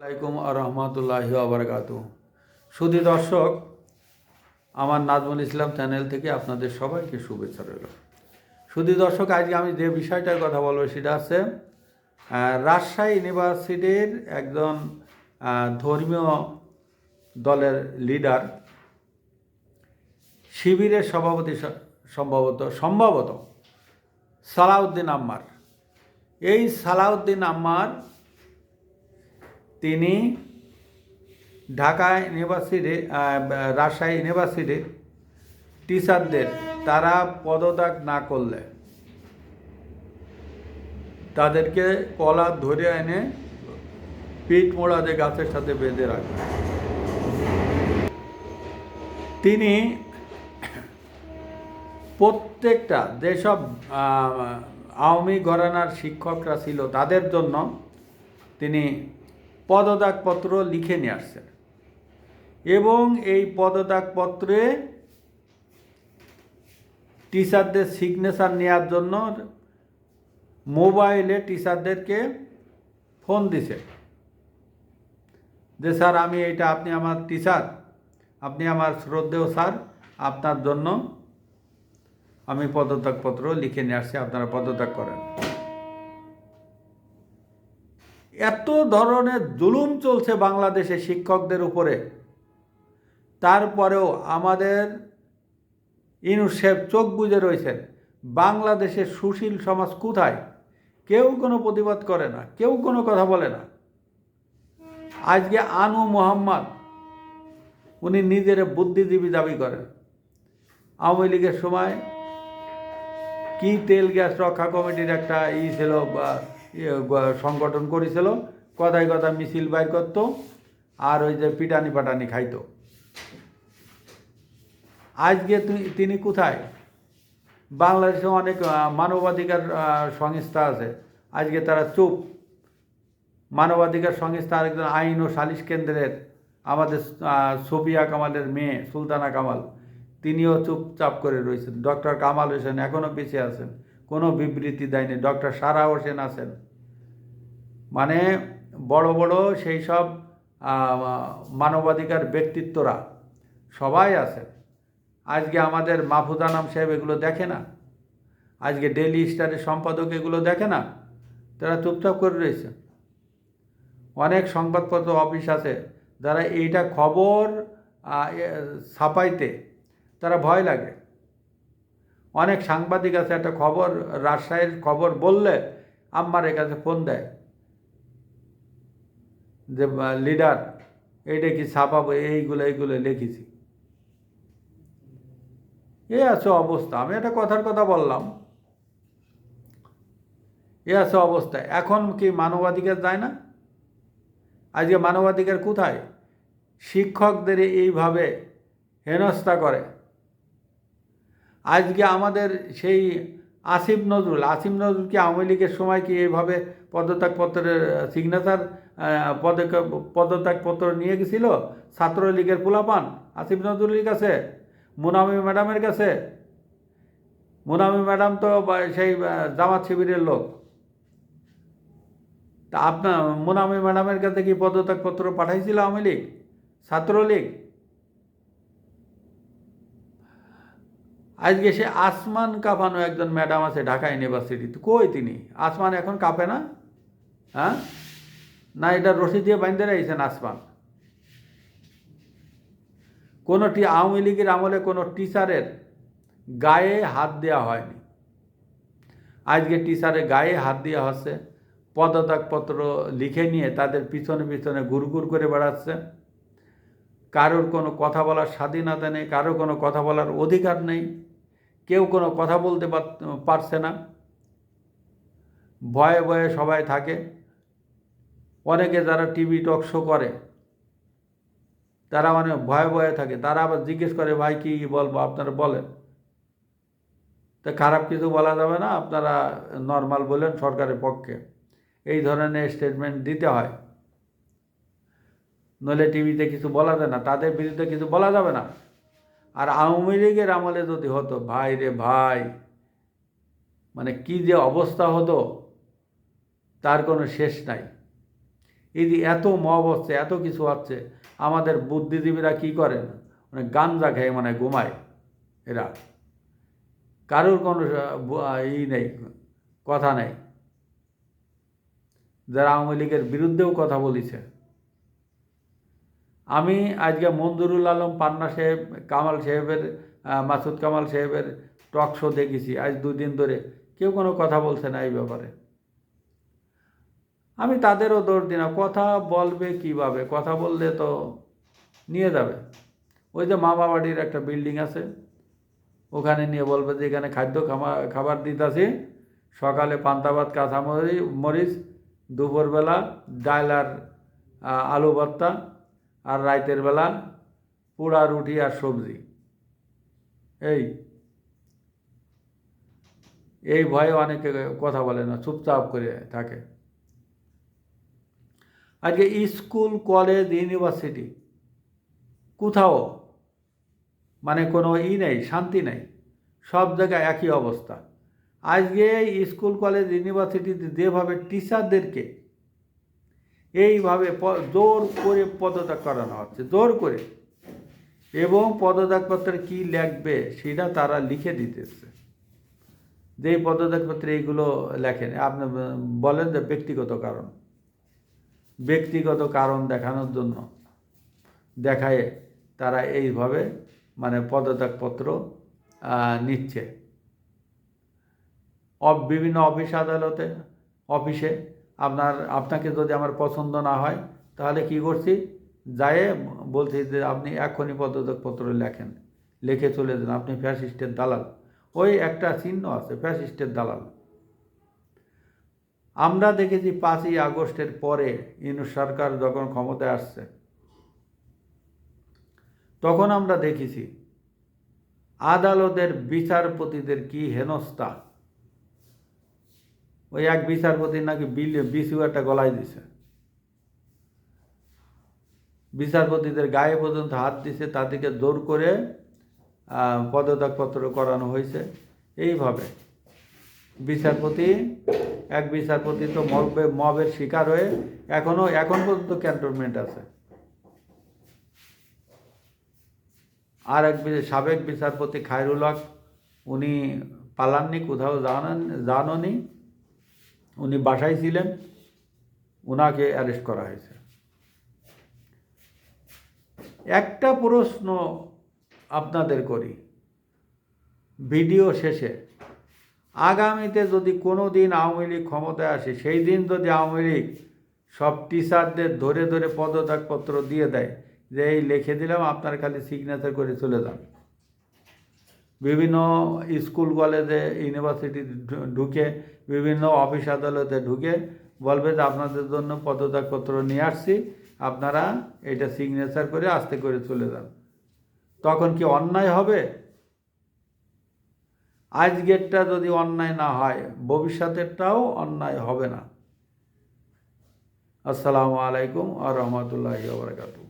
আলাইকুম রহমতুল্লাহি আবরকাত সুধী দর্শক, আমার নাজমুল ইসলাম চ্যানেল থেকে আপনাদের সবাইকে শুভেচ্ছা রইল। সুধী দর্শক, আজকে আমি যে বিষয়টার কথা বলব সেটা আছে রাজশাহী ইউনিভার্সিটির একজন ধর্মীয় দলের লিডার, শিবিরের সভাপতি সম্ভবত সম্ভবত সালাউদ্দিন আম্মার। এই সালাউদ্দিন আম্মার তিনি ঢাকা ইউনিভার্সিটি রাজশাহী ইউনিভার্সিটির টিচারদের তারা পদত্যাগ না করলে তাদেরকে কলা ধরে এনে পিঠ মোড়াতে গাছের সাথে বেঁধে রাখে। তিনি প্রত্যেকটা যেসব আওয়ামী ঘরানার শিক্ষকরা ছিল তাদের জন্য তিনি পদত্যাগপত্র লিখে নিয়ে আসছেন। এবং এই পদত্যাগপত্রে টিচারদের সিগনেচার নেওয়ার জন্য মোবাইলে টিচারদেরকে ফোন দিছে। যে, স্যার, আমি এটা আপনি আমার টিচার, আপনি আমার শ্রদ্ধেয় স্যার, আপনার জন্য আমি পদত্যাগপত্র লিখে নিয়ে আসছি, আপনারা পদত্যাগ করেন। এত ধরনের জুলুম চলছে বাংলাদেশে শিক্ষকদের উপরে। তারপরেও আমাদের ইনুসেফ চোখ বুজে রয়েছেন, বাংলাদেশের সুশীল সমাজ কোথায়? কেউ কোনো প্রতিবাদ করে না, কেউ কোনো কথা বলে না। আজকে আনু মোহাম্মদ, উনি নিজের বুদ্ধিজীবী দাবি করেন, আওয়ামী লীগের সময় কি তেল গ্যাস রক্ষা কমিটির একটা ই ছিল, বা সংগঠন করেছিল, কথায় কথা মিছিল বাইর করতো, আর ওই যে পিটানি পাটানি খাইতো। আজকে তিনি কোথায়? বাংলাদেশে অনেক মানবাধিকার সংস্থা আছে। আজকে তারা চুপ। মানবাধিকার সংস্থা আরেকজন আইন ও সালিশ কেন্দ্রের, আমাদের সোফিয়া কামালের মেয়ে, সুলতানা কামাল, তিনিও চুপচাপ করে রয়েছেন। ডক্টর কামাল হোসেন এখনও বেঁচে আছেন। কোনো বিবৃতি দেয়নি। ডক্টর সারা হোসেন আছেন। মানে বড় বড় সেই সব মানবাধিকার ব্যক্তিত্বরা সবাই আছে আজকে আমাদের মাহফুজানাম সাহেব এগুলো দেখে না? আজকে ডেলি স্টারের সম্পাদক এগুলো দেখে না? তারা চুপচাপ করে রয়েছে। অনেক সংবাদপত্র অফিস আছে, যারা এইটা খবর ছাপাইতে তারা ভয় লাগে। অনেক সাংবাদিক আছে, একটা খবর, রাজশাহীর খবর বললে আম্মার কাছে ফোন দেয়। যে লিডার, এইটা কি ছাপাবো এইগুলো এইগুলো লিখেছি। এ আছে অবস্থা। আমি একটা কথার কথা বললাম। এ আছে অবস্থা। এখন কি মানবাধিকার যায় না? আজকে মানবাধিকার কোথায়? শিক্ষকদের এইভাবে হেনস্থা করে। আজকে আমাদের সেই আসিফ নজরুল আসিফ নজরুল কি আওয়ামী লীগের সময় কি এইভাবে পদত্যাগপত্রের সিগনেচার পদক্ষেপ, পদত্যাগপত্র নিয়ে গেছিল? ছাত্রলীগের পোলাপান আসিফ নজরুলের কাছে? মুনামি ম্যাডামের কাছে? মুনামি ম্যাডাম তো সেই জামাত শিবিরের লোক। তা আপনার, মুনামি ম্যাডামের কাছে কি পদত্যাগপত্র পাঠাইছিল আওয়ামী লীগ? ছাত্রলীগ? আজকে সে আসমান কাঁপানো একজন ম্যাডাম আছে ঢাকা ইউনিভার্সিটিতে। কই তিনি? আসমান এখন কাঁপে না? হ্যাঁ? না, এটা রশি দিয়ে বাইন্দে রাখছেন আসমান। কোনো টি আওয়ামী লীগের আমলে কোনো টিচারের গায়ে হাত দেওয়া হয়নি। আজকে টিচারের গায়ে হাত দেওয়া হচ্ছে, পদত্যাগপত্র লিখে নিয়ে তাদের পিছনে পিছনে গুড়গুর করে বেড়াচ্ছে। কারোর কোনো কথা বলার স্বাধীনতা নেই, কারোর কোনো কথা বলার অধিকার নেই। কেউ কোনো কথা বলতে পার- পারছে না। ভয়ে ভয়ে সবাই থাকে। অনেকে যারা টিভি টক শো করে, তারা মানে ভয়ে ভয়ে থাকে। তারা আবার জিজ্ঞেস করে, ভাই, কি বলব? আপনারা বলেন। তা খারাপ কিছু বলা যাবে না। আপনারা নর্মাল বলেন সরকারের পক্ষে। এই ধরনের স্টেটমেন্ট দিতে হয়। নইলে টিভিতে কিছু বলা যায় না। তাদের বিরুদ্ধে কিছু বলা যাবে না। আর আওয়ামী লীগের আমলে যদি হতো? ভাই রে ভাই মানে কি যে অবস্থা হতো, তার কোনো শেষ নাই। এই যে এত হচ্ছে, এত কিছু হচ্ছে, আমাদের বুদ্ধিজীবীরা কি করেন? মানে গাঞ্জা খেয়ে মানে ঘুমায় এরা। কারোর কোনো ই নেই, কথা নেই। যারা আওয়ামী লীগের বিরুদ্ধেও কথা বলেছে। আমি আজকে মঞ্জুরুল আলম পান্না সাহেব, কামাল সাহেবের মাসুদ কামাল সাহেবের টক শো দেখেছি আজ দুদিন ধরে। কেউ কোনো কথা বলছে না এই ব্যাপারে। আমি তাদেরও দৌড় দিই না। কথা বলবে কীভাবে? কথা বললে তো নিয়ে যাবে। ওই যে মা বাবাটির একটা বিল্ডিং আছে। ওখানে নিয়ে বলবে যে, এখানে খাদ্য খাবার দিতেছি। সকালে পান্তাভাত কাঁচা মরিচ, দুপুরবেলা ডাল আর আলু ভর্তা আর রাতের বেলা পোড়া রুটি আর সবজি। এই এই ভয়ে অনেকে কথা বলে না, চুপচাপ করে থাকে। আজকে স্কুল, কলেজ, ইউনিভার্সিটি কোথাও মানে কোনো ই নেই, শান্তি নেই। সব জায়গায় একই অবস্থা। আজকে স্কুল, কলেজ, ইউনিভার্সিটিতে যেভাবে টিচারদেরকে এইভাবে জোর করে পদত্যাগ করানো হচ্ছে, জোর করে। এবং পদত্যাগপত্রে কী লিখবে সেটা তারা লিখে দিতেছে। যে পদত্যাগপত্রে এইগুলো লেখেন, আপনি বলেন যে ব্যক্তিগত কারণ। ব্যক্তিগত কারণ দেখানোর জন্য দেখায় তারা এইভাবে মানে পদত্যাগপত্র নিচ্ছে। বিভিন্ন অফিস আদালতে, অফিসে আপনার, আপনাকে যদি আমার পছন্দ না হয়, তাহলে কি করছি? যায় বলছি যে আপনি এখনই পদত্যাগপত্র লেখেন। লিখে চলে যান। আপনি ফ্যাসিস্টের দালাল। ওই একটা চিহ্ন আছে, ফ্যাসিস্টের দালাল। আমরা দেখেছি পাঁচই আগস্টের পরে ইউনুস সরকার যখন ক্ষমতায় আসছে, তখন আমরা দেখেছি আদালতের বিচারপতিদের কি হেনস্থা। ওই এক বিচারপতি নাকি বিল বিসিউ একটা গলায় দিছে। বিচারপতিদের গায়ে পর্যন্ত হাত দিছে, তাদেরকে জোর করে পদত্যাগপত্র করানো হয়েছে। এইভাবে বিচারপতি, এক বিচারপতি তো মবে মবের শিকার হয়ে এখনও, এখন পর্যন্ত ক্যান্টনমেন্ট আছে। আর এক সাবেক বিচারপতি খায়রুল হক, উনি পালাননি, কোথাও জানান, জাননি। উনি বাসায় ছিলেন ওনাকে অ্যারেস্ট করা হয়েছে। একটা প্রশ্ন আপনাদের করি ভিডিও শেষে। আগামীতে যদি কোনো দিন আওয়ামী লীগ ক্ষমতায় আসে, সেই দিন যদি আওয়ামী লীগ সব টিচারদের ধরে ধরে পদত্যাগপত্র দিয়ে দেয়, যে এই লিখে দিলাম, আপনার খালি সিগনেচার করে চলে যান। বিভিন্ন স্কুল, কলেজে, ইউনিভার্সিটি ঢুকে বিভিন্ন অফিস আদালতে ঢুকে বলবে যে আপনাদের জন্য পদত্যাগপত্র নিয়ে আসছি, আপনারা এটা সিগনেচার করে আস্তে করে চলে যান। তখন কি অন্যায় হবে? আজকেরটা যদি অন্যায় না হয়, ভবিষ্যতেরটাও অন্যায় হবে না। আসসালামু আলাইকুম আ রহমতুল্লাহি বারকাতুহ।